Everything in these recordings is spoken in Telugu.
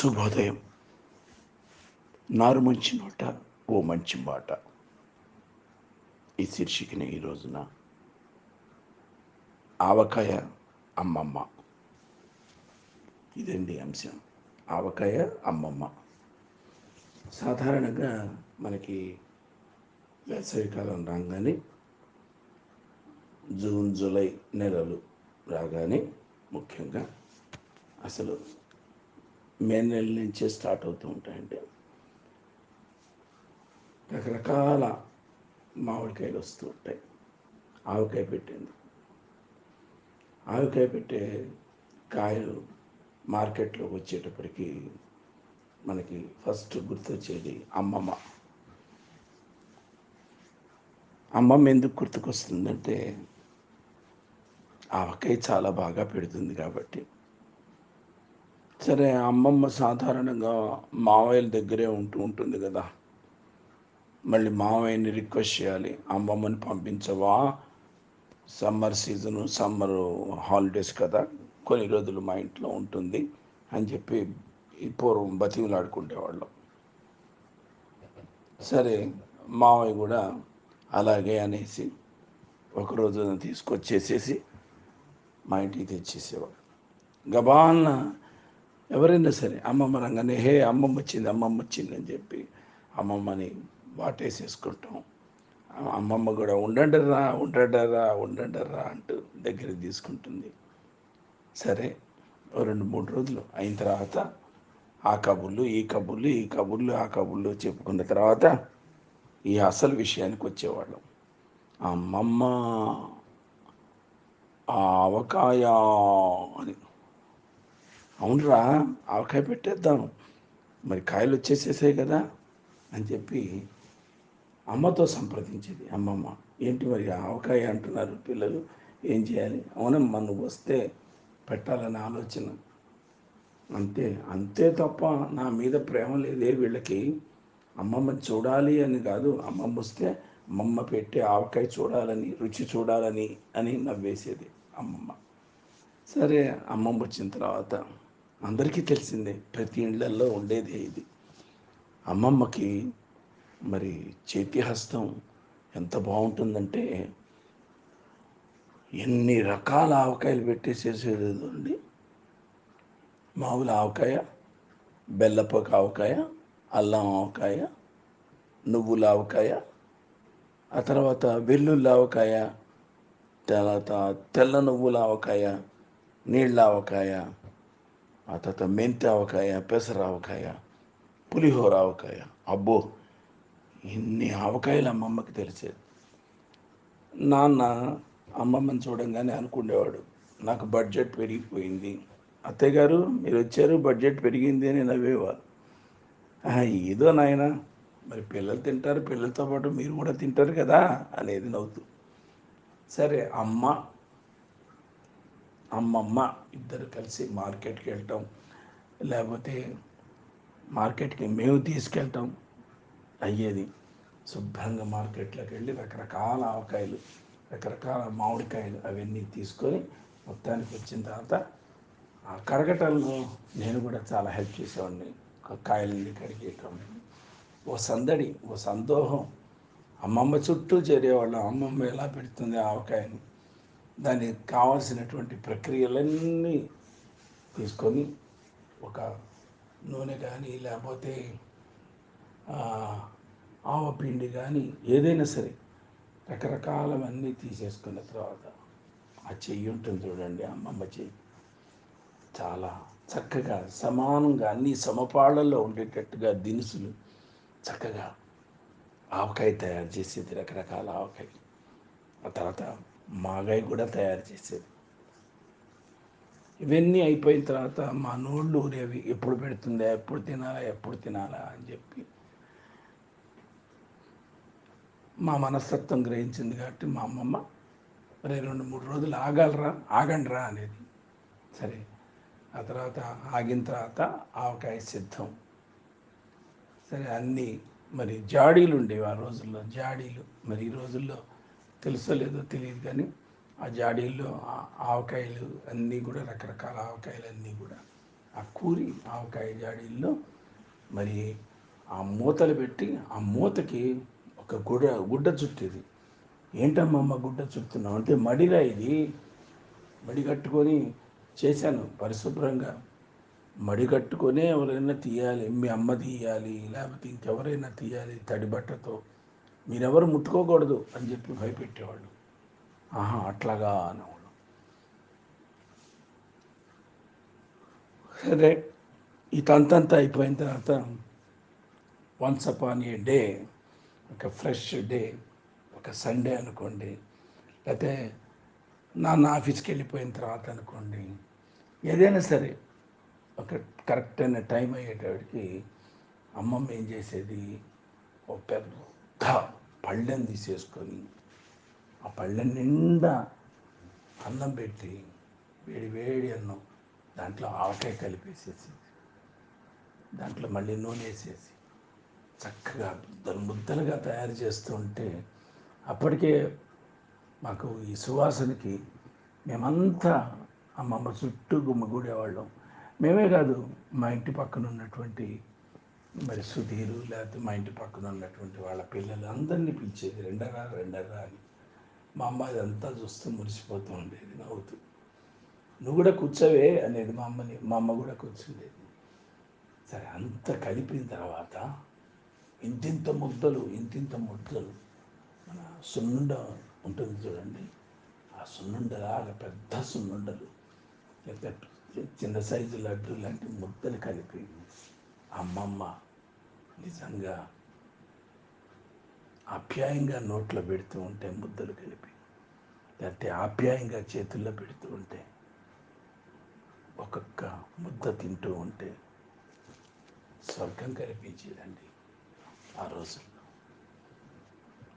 శుభోదయం. నారు మంచి నోట ఓ మంచి మాట. ఈ శీర్షికని ఈ రోజున ఆవకాయ అమ్మమ్మ. ఇదండి అంశం? ఆవకాయ అమ్మమ్మ. సాధారణంగా మనకి వేసవికాలం రాగానే జూన్ జూలై నెలలు రాగానే ముఖ్యంగా అసలు మే నెల నుంచే స్టార్ట్ అవుతూ ఉంటాయండి. రకరకాల మామిడికాయలు వస్తూ ఉంటాయి. ఆవకాయ పెట్టింది. ఆవకాయ పెట్టే కాయలు మార్కెట్లోకి వచ్చేటప్పటికి మనకి ఫస్ట్ గుర్తొచ్చేది అమ్మమ్మ. అమ్మమ్మ ఎందుకు గుర్తుకొస్తుందంటే ఆవకాయ చాలా బాగా పెడుతుంది కాబట్టి. సరే అమ్మమ్మ సాధారణంగా మావయ్యల దగ్గరే ఉంటూ ఉంటుంది కదా. మళ్ళీ మావయ్యని రిక్వెస్ట్ చేయాలి. అమ్మమ్మని పంపించవా? సమ్మర్ సీజను సమ్మర్ హాలిడేస్ కదా. కొన్ని రోజులు మా ఇంట్లో ఉంటుంది అని చెప్పి ఈ పూర్వం బతిమలాడుకునేవాళ్ళం సరే మావయ్య కూడా అలాగే అనేసి ఒకరోజు తీసుకొచ్చేసేసి మా ఇంటికి తెచ్చేసేవాడు. గబాన్న ఎవరైనా సరే అమ్మమ్మ రంగానే హే అమ్మమ్మ వచ్చింది అమ్మమ్మ వచ్చింది అని చెప్పి అమ్మమ్మని వాటేసేసుకుంటాం. అమ్మమ్మ కూడా ఉండండరా ఉండండరా ఉండండరా అంటూ దగ్గర తీసుకుంటుంది. సరే రెండు మూడు రోజులు అయిన తర్వాత ఆ కబుర్లు ఈ కబుర్లు ఈ కబుర్లు ఆ కబుర్లు చెప్పుకున్న తర్వాత ఈ అసలు విషయానికి వచ్చేవాళ్ళం. అమ్మమ్మ ఆవకాయ అని. అవునరా ఆవకాయ పెట్టేద్దాం. మరి కాయలు వచ్చేసేసాయి కదా అని చెప్పి అమ్మతో సంప్రదించేది. అమ్మమ్మ ఏంటి మరి ఆవకాయ అంటున్నారు పిల్లలు? ఏం చేయాలి? అవునమ్మా నువ్వు వస్తే పెట్టాలని ఆలోచన. అంతే అంతే తప్ప నా మీద ప్రేమ లేదే వీళ్ళకి. అమ్మమ్మ చూడాలి అని కాదు అమ్మమ్మ వస్తే అమ్మమ్మ పెట్టే ఆవకాయ చూడాలని రుచి చూడాలని అని నవ్వేసేది అమ్మమ్మ. సరే అమ్మమ్మ వచ్చిన తర్వాత అందరికీ తెలిసిందే ప్రతి ఇళ్ళలో ఉండేదే ఇది. అమ్మమ్మకి మరి చేతి హస్తం ఎంత బాగుంటుందంటే ఎన్ని రకాల ఆవకాయలు పెట్టేసేసేది మామూలు ఆవకాయ బెల్లపక ఆవకాయ అల్లం ఆవకాయ నువ్వుల ఆవకాయ ఆ తర్వాత వెల్లుల్లి ఆవకాయ తర్వాత తెల్ల నువ్వుల ఆవకాయ నీళ్ళ ఆవకాయ ఆ తర్వాత మెంతి ఆవకాయ పెసర ఆవకాయ పులిహోర ఆవకాయ. అబ్బో ఇన్ని ఆవకాయలు అమ్మమ్మకి తెలిసేది. నాన్న అమ్మమ్మని చూడంగానే అనుకునేవాడు నాకు బడ్జెట్ పెరిగిపోయింది. అత్తయ్య గారు మీరు వచ్చారు బడ్జెట్ పెరిగింది అని నవ్వేవారు. ఏదో నాయన మరి పిల్లలు తింటారు పిల్లలతో పాటు మీరు కూడా తింటారు కదా అనేది నవ్వుతూ. సరే అమ్మ అమ్మమ్మ ఇద్దరు కలిసి మార్కెట్కి వెళ్ళటం లేకపోతే మార్కెట్కి మేము తీసుకెళ్ళటం అయ్యేది శుభ్రంగా మార్కెట్లోకి వెళ్ళి రకరకాల ఆవకాయలు రకరకాల మామిడికాయలు అవన్నీ తీసుకొని మొత్తానికి వచ్చిన తర్వాత ఆ కడగటంలో నేను కూడా చాలా హెల్ప్ చేసేవాడిని. క- కాయలన్నీ కడిగేయటం ఓ సందడి ఓ సందోహం. అమ్మమ్మ చుట్టూ చేరేవాళ్ళం. అమ్మమ్మ ఎలా పెడుతుంది ఆవకాయని? దానికి కావాల్సినటువంటి ప్రక్రియలన్నీ తీసుకొని ఒక నూనె కానీ లేకపోతే ఆవపిండి కానీ ఏదైనా సరే రకరకాలవన్నీ తీసేసుకున్న తర్వాత ఆ చెయ్యి ఉంటుంది చూడండి అమ్మమ్మ చెయ్యి. చాలా చక్కగా సమానంగా అన్ని సమపాళ్ళల్లో ఉండేటట్టుగా దినుసులు చక్కగా ఆవకాయ తయారు చేసేది రకరకాల ఆవకాయ ఆ తర్వాత మాగాయ కూడా తయారు చేసేది. ఇవన్నీ అయిపోయిన తర్వాత మా నోళ్ళు ఊరేవి ఎప్పుడు పెడుతుందా ఎప్పుడు తినాలా ఎప్పుడు తినాలా అని చెప్పి మా మనస్తత్వం గ్రహించింది కాబట్టి మా అమ్మమ్మ మరి రెండు మూడు రోజులు ఆగలరా ఆగండిరా అనేది. సరే ఆ తర్వాత ఆగిన తర్వాత ఆవకాయ సిద్ధం. సరే అన్నీ మరి జాడీలు ఉండేవి ఆ రోజుల్లో జాడీలు. మరి ఈ రోజుల్లో తెలుసో లేదో తెలియదు కానీ ఆ జాడీల్లో ఆ- ఆవకాయలు అన్నీ కూడా రకరకాల ఆవకాయలు అన్నీ కూడా ఆ కూరి ఆవకాయ జాడీల్లో మరి ఆ మూతలు పెట్టి ఆ మూతకి ఒక గుడ్డ గుడ్డ చుట్టేది. ఏంటమ్మమ్మ గుడ్డ చుడుతున్నావు? అంటే మడిరా ఇది? మడి కట్టుకొని చేశాను పరిశుభ్రంగా. మడి కట్టుకొని ఎవరైనా తీయాలి మీ అమ్మ తీయాలి లేకపోతే ఇంకెవరైనా తీయాలి తడి బట్టతో. మీరెవరు ముట్టుకోకూడదు అని చెప్పి భయపెట్టేవాళ్ళు. ఆహా అట్లాగా అనేవాళ్ళు. సరే ఈ తంతంతా అయిపోయిన తర్వాత వన్స్ అపాన్ ఏ డే ఒక ఫ్రెష్ డే ఒక సండే అనుకోండి లేకపోతే నాన్న ఆఫీస్కి వెళ్ళిపోయిన తర్వాత అనుకోండి ఏదైనా సరే ఒక కరెక్ట్ అయిన టైం అయ్యేటప్పటికి అమ్మమ్మ ఏం చేసేది? ఒక పెద్ద పళ్ళెం తీసేసుకొని ఆ పళ్ళెం నిండా అన్నం పెట్టి వేడి వేడి అన్నం దాంట్లో ఆవకాయ కలిపేసేసి దాంట్లో మళ్ళీ నూనె వేసేసి చక్కగా ముద్దలు ముద్దలుగా తయారు చేస్తూ ఉంటే అప్పటికే మాకు ఈ సువాసనకి మేమంతా అమ్మమ్మ చుట్టూ గుమ్మగూడేవాళ్ళం మేమే కాదు మా ఇంటి పక్కన ఉన్నటువంటి మరి సుధీరు లేకపోతే మా ఇంటి పక్కన ఉన్నటువంటి వాళ్ళ పిల్లలు అందరినీ పిలిచేది రెండరా రెండరా అని. మా అమ్మ అదంతా చూస్తూ మురిసిపోతూ ఉండేది నవ్వుతూ. నువ్వు కూడా కూర్చోవే అనేది మా అమ్మని మా అమ్మ కూడా కూర్చుండేది. సరే అంత కలిపిన తర్వాత ఇంతింత ముద్దలు ఇంతింత ముద్దలు. మన సున్నుండ ఉంటుంది చూడండి. ఆ సున్నుండలాగా పెద్ద సున్నుండలు లేకపోతే చిన్న సైజు లడ్డు లాంటి ముద్దలు కలిపి అమ్మమ్మ నిజంగా ఆప్యాయంగా నోట్లో పెడుతూ ఉంటే ముద్దలు కలిపి లేకపోతే ఆప్యాయంగా చేతుల్లో పెడుతూ ఉంటే ఒక్కొక్క ముద్ద తింటూ ఉంటే స్వర్గం కనిపించేదండి ఆ రోజుల్లో.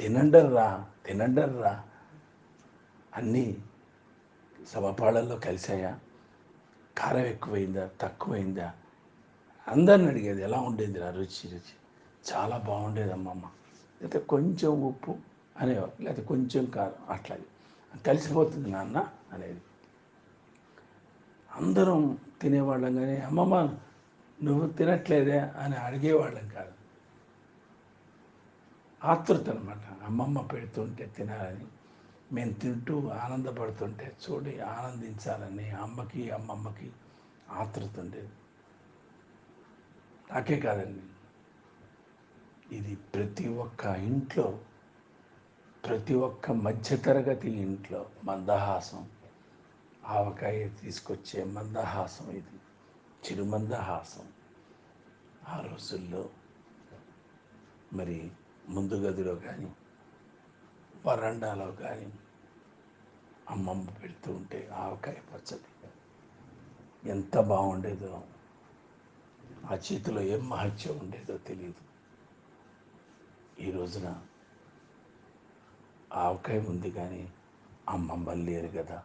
తినండర్రా తినండర్రా. అన్నీ సమపాళల్లో కలిసాయా కారం ఎక్కువైందా? తక్కువైందా? అందరిని అడిగేది ఎలా ఉండేది రా రుచి రుచి? చాలా బాగుండేది అమ్మమ్మ లేకపోతే కొంచెం ఉప్పు? అనేవారు. లేకపోతే కొంచెం కారం. అట్లాగే. కలిసిపోతుంది నాన్న అనేది. అందరం తినేవాళ్ళం కానీ అమ్మమ్మ నువ్వు తినట్లేదే అని అడిగేవాళ్ళం కాదు. ఆతృత అనమాట అమ్మమ్మ పెడుతుంటే తినాలని. మేము తింటూ ఆనందపడుతుంటే చూడి ఆనందించాలని అమ్మకి అమ్మమ్మకి ఆతృత ఉండేది. నాకే కాదండి. ఇది ప్రతి ఒక్క ఇంట్లో ప్రతి ఒక్క మధ్యతరగతి ఇంట్లో మందహాసం ఆవకాయ తీసుకొచ్చే మందహాసం ఇది చిరుమందహాసం. ఆ రోజుల్లో మరి ముందు గదిలో కానీ వరండాలో కానీ అమ్మమ్మ పెడుతూ ఉంటే ఆవకాయ పచ్చడి ఎంత బాగుండేదో ఆ చేతిలో ఏం మహత్యం ఉండేదో తెలియదు ఈ రోజున ఆవకాయ ఉంది కానీ అమ్మమ్మలు లేరు కదా.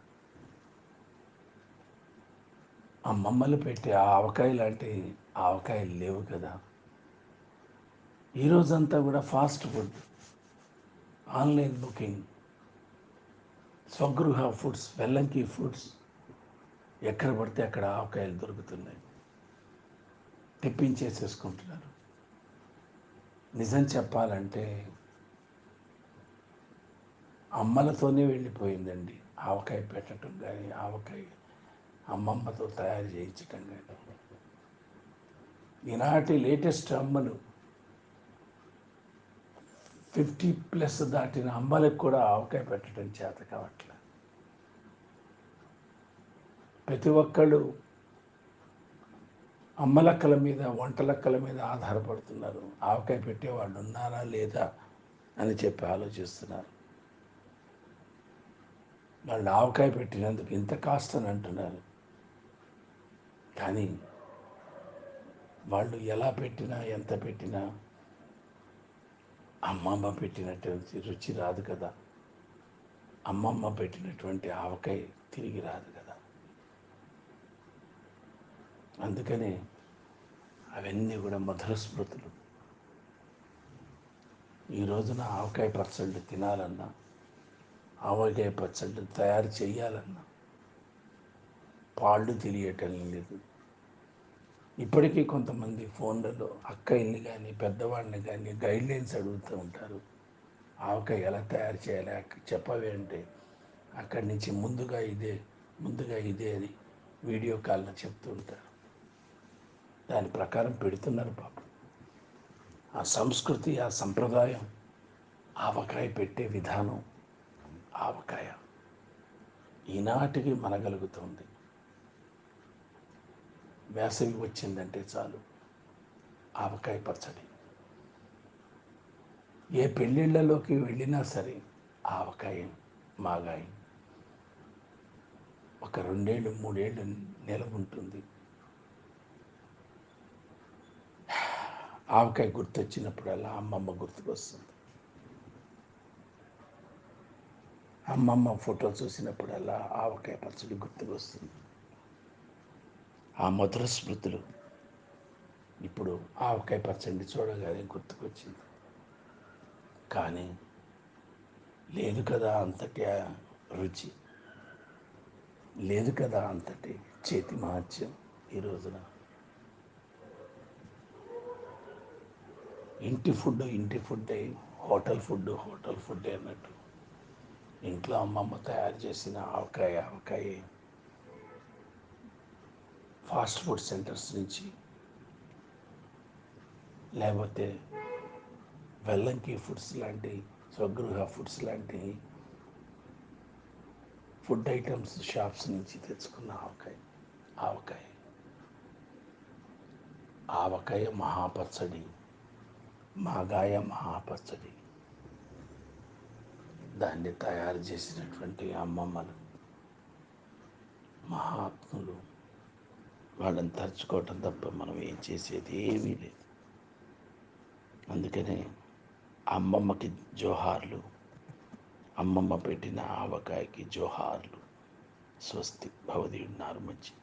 అమ్మమ్మలు పెట్టే ఆ ఆవకాయ లాంటి ఆవకాయలు లేవు కదా. ఈరోజంతా కూడా fast food online booking Swagruha foods Vellanki foods ఎక్కడ పడితే అక్కడ ఆవకాయలు దొరుకుతున్నాయి. తెప్పించేసేసుకుంటున్నారు. నిజం చెప్పాలంటే అమ్మలతోనే వెళ్ళిపోయిందండి. ఆవకాయ పెట్టడం కానీ ఆవకాయ అమ్మమ్మతో తయారు చేయించటం కానీ. ఈనాటి లేటెస్ట్ అమ్మలు ఫిఫ్టీ ప్లస్ దాటిన అమ్మలకు కూడా ఆవకాయ పెట్టడం చేత కావట్లే. ప్రతి ఒక్కళ్ళు అమ్మలక్కల మీద వంటలక్కల మీద ఆధారపడుతున్నారు. ఆవకాయ పెట్టేవాళ్ళు ఉన్నారా లేదా అని చెప్పి ఆలోచిస్తున్నారు. వాళ్ళు ఆవకాయ పెట్టినందుకు ఇంత కాస్ట్ అని అంటున్నారు. కానీ వాళ్ళు ఎలా పెట్టినా ఎంత పెట్టినా అమ్మమ్మ పెట్టినటువంటి రుచి రాదు కదా. అమ్మమ్మ పెట్టినటువంటి ఆవకాయ తిరిగి రాదు కదా. అందుకనే అవన్నీ కూడా మధుర స్మృతులు. ఈ రోజున ఆవకాయ పచ్చళ్ళు తినాలన్నా ఆవకాయ పచ్చళ్ళు తయారు చేయాలన్నా పాళ్ళు తెలియటం లేదు. ఇప్పటికీ కొంతమంది ఫోన్లలో అక్కయ్యని కానీ పెద్దవాడిని కానీ గైడ్లైన్స్ అడుగుతూ ఉంటారు. ఆవకాయ ఎలా తయారు చేయాలి? చెప్పవే అంటే అక్కడి నుంచి ముందుగా ఇదే ముందుగా ఇదే అని వీడియో కాల్లో చెప్తూ ఉంటారు. దాని ప్రకారం పెడుతున్నారు పాప ఆ సంస్కృతి ఆ సంప్రదాయం ఆవకాయ పెట్టే విధానం ఆవకాయ. ఈనాటికి మనగలుగుతుంది. వేసవి వచ్చిందంటే చాలు ఆవకాయ పచ్చడి. ఏ పెళ్ళిళ్ళలోకి వెళ్ళినా సరే ఆవకాయ మాగాయ. ఒక రెండేళ్ళు మూడేళ్ళు నెల ఉంటుంది. ఆవకాయ గుర్తొచ్చినప్పుడల్లా అమ్మమ్మ గుర్తుకొస్తుంది. అమ్మమ్మ ఫోటో చూసినప్పుడల్లా ఆవకాయ పచ్చడి గుర్తుకొస్తుంది. ఆ మధుర స్మృతులు ఇప్పుడు ఆవకాయ పచ్చడి చూడగానే గుర్తుకొచ్చింది. కానీ లేదు కదా అంతటి రుచి లేదు కదా అంతటి చేతి మహత్యం ఈ రోజున. ఇంటి ఫుడ్ ఇంటి ఫుడ్డే హోటల్ ఫుడ్ హోటల్ ఫుడ్ అన్నట్టు. ఇంట్లో అమ్మమ్మ తయారు చేసిన ఆవకాయ ఆవకాయ. ఫాస్ట్ ఫుడ్ సెంటర్స్ నుంచి. లేకపోతే వెల్లంకి ఫుడ్స్ లాంటి స్వగృహ ఫుడ్స్ లాంటి ఫుడ్ ఐటమ్స్ షాప్స్ నుంచి తెచ్చుకున్న ఆవకాయ ఆవకాయ. ఆవకాయ మహాపచ్చడి. మాగాయ మహాపచ్చడి దాన్ని తయారు చేసినటువంటి అమ్మమ్మలు మహాత్ములు వాళ్ళని తరుచుకోవటం తప్ప మనం ఏం చేసేది ఏమీ లేదు. అందుకనే అమ్మమ్మకి జోహార్లు అమ్మమ్మ పెట్టిన ఆవకాయకి జోహార్లు స్వస్తి భవదీయున్నారు మంచి